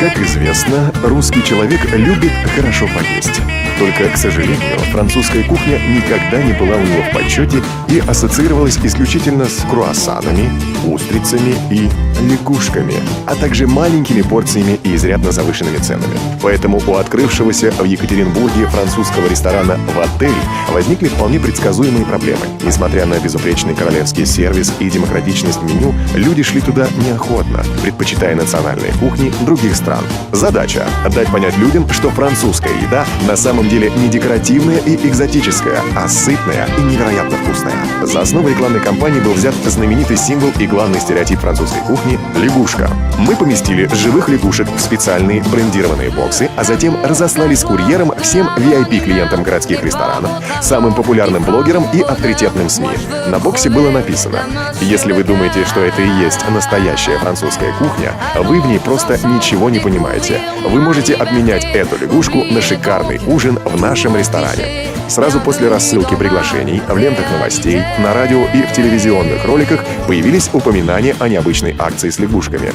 Как известно, русский человек любит хорошо поесть. Только, к сожалению, французская кухня никогда не была у него в почете и ассоциировалась исключительно с круассанами, устрицами и лягушками, а также маленькими порциями и изрядно завышенными ценами. Поэтому у открывшегося в Екатеринбурге французского ресторана в отель возникли вполне предсказуемые проблемы. Несмотря на безупречный королевский сервис и демократичность меню, люди шли туда неохотно, предпочитая национальные кухни других стран. Задача – дать понять людям, что французская еда на самом деле не декоративная и экзотическая, а сытная и невероятно вкусная. За основу рекламной кампании был взят знаменитый символ и главный стереотип французской кухни – лягушка. Мы поместили живых лягушек в специальные брендированные боксы, а затем разослали с курьером всем VIP-клиентам городских ресторанов, самым популярным блогерам и авторитетным СМИ. На боксе было написано «Если вы думаете, что это и есть настоящая французская кухня, вы в ней просто ничего не понимаете. Вы можете обменять эту лягушку на шикарный ужин в нашем ресторане». Сразу после рассылки приглашений в лентах новостей, на радио и в телевизионных роликах появились упоминания о необычной акции с лягушками.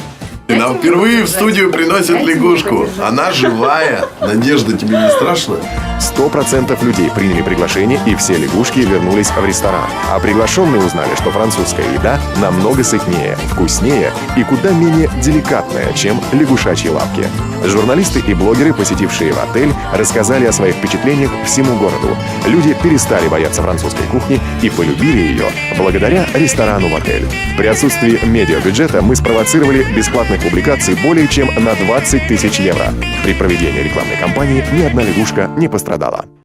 Нам впервые в студию приносят лягушку. Она живая. Надежда, тебе не страшно? Сто процентов людей приняли приглашение, и все лягушки вернулись в ресторан. А приглашенные узнали, что французская еда намного сытнее, вкуснее и куда менее деликатная, чем лягушачьи лапки. Журналисты и блогеры, посетившие в отель, рассказали о своих впечатлениях всему городу. Люди перестали бояться французской кухни и полюбили ее благодаря ресторану в отель. При отсутствии медиабюджета мы спровоцировали бесплатных публикаций более чем на 20 тысяч евро. При проведении рекламной кампании ни одна лягушка не пострадала.